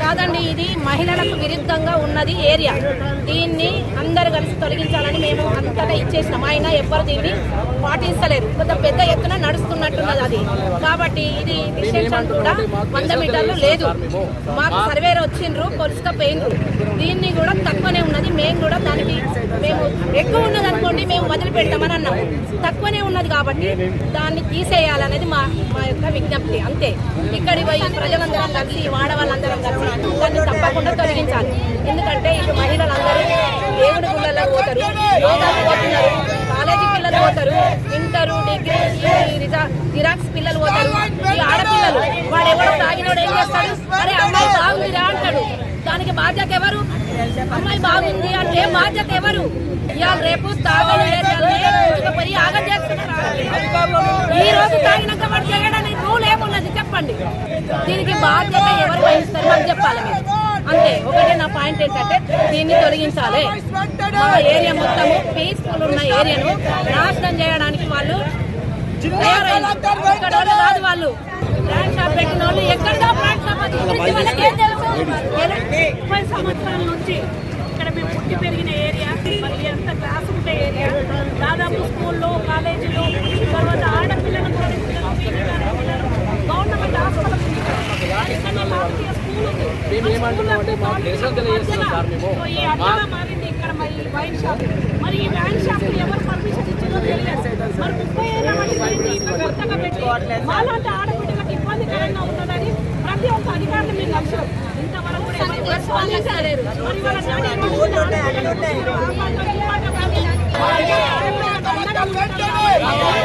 కాదండి ఇది మహిళలకు విరుద్ధంగా ఉన్నది ఏరియా. దీన్ని అందరు కలిసి తొలగించాలని మేము అంతటా ఇచ్చేసినాం. ఆయన ఎవ్వరు దీన్ని పాటించలేరు. కొంత పెద్ద ఎత్తున నడుస్తున్నట్టున్నది అది. కాబట్టి ఇది విశేషం కూడా వంద మీటర్లు లేదు. మాకు సర్వేర్ వచ్చిండ్రు పొలుసుక పోయిండ్రు. దీన్ని కూడా తక్కువనే ఉన్నది. మేము కూడా దానికి మేము ఎక్కువ ఉన్న వదిలిపెట్టామని అన్నాం తక్కువనే ఉన్నది కాబట్టి దాన్ని తీసేయాలనేది మా మా యొక్క విజ్ఞప్తి. అంతే. ఇక్కడి పోయి ప్రజలందరం కలిసి వాడవాళ్ళందరం కలిసి దాన్ని తప్పకుండా తొలగించాలి. ఎందుకంటే ఇప్పుడు మహిళలందరూ దేవుడి గుళ్ళలో పోతారు యోగాలు పోతున్నారు కాలేజీ పిల్లలు పోతారు ఇంటరు డిగ్రీ జిరాక్స్ పిల్లలు పోతారు ఈ దానికి బాధ్యత ఎవరు? అమ్మాయి బాగుంది అంటే బాధ్యత ఎవరు? ఇవాళ రేపు పోయి ఆగం చేస్తున్నారు ఈ రోజు తాగినాక వాడు చేయడానికి రూల్ ఏమున్నది చెప్పండి. దీనికి బాధ్యత ఎవరు వహిస్తారు అని చెప్పాలి మీరు. అంతే ఒకటే నా పాయింట్ ఏంటంటే దీన్ని తొలగించాలి. మా ఏరియా మొత్తము పీస్ఫుల్ ఉన్న ఏరియాను నాశనం చేయడానికి వాళ్ళు తయారైంది. ఇక్కడ వాళ్ళు కాదు వాళ్ళు బ్రాండ్ షాప్ పెట్టిన వాళ్ళు ఎక్కడిదో బ్రాండ్ షాప్ అది గురించి వాళ్ళకి ఏం తెలుసు ముప్పై సంవత్సరాల నుంచి ఇక్కడ మేము పుట్టి పెరిగిన ఏరియా మరి ఎంత క్లాస్ ఉంటే ఏరియా. దాదాపు స్కూల్లో కాలేజీలో తర్వాత ఆడపిల్లలు గవర్నమెంట్ హాస్పిటల్ ఈ అడ్డగా మారింది ఇక్కడ మరి ఈ వైన్ షాప్. మరి ఈ వైన్ షాప్ ఎవరు పర్మిషన్ ఇచ్చిందో తెలియదు. మరి ముప్పై ఏళ్ళ కొత్తగా పెట్టి మాలాంటి ఆడపిల్లలకు ఇబ్బందికరంగా ఉన్నదని ప్రతి ఒక్క అధికారులు మరి వాళ్ళ నాటి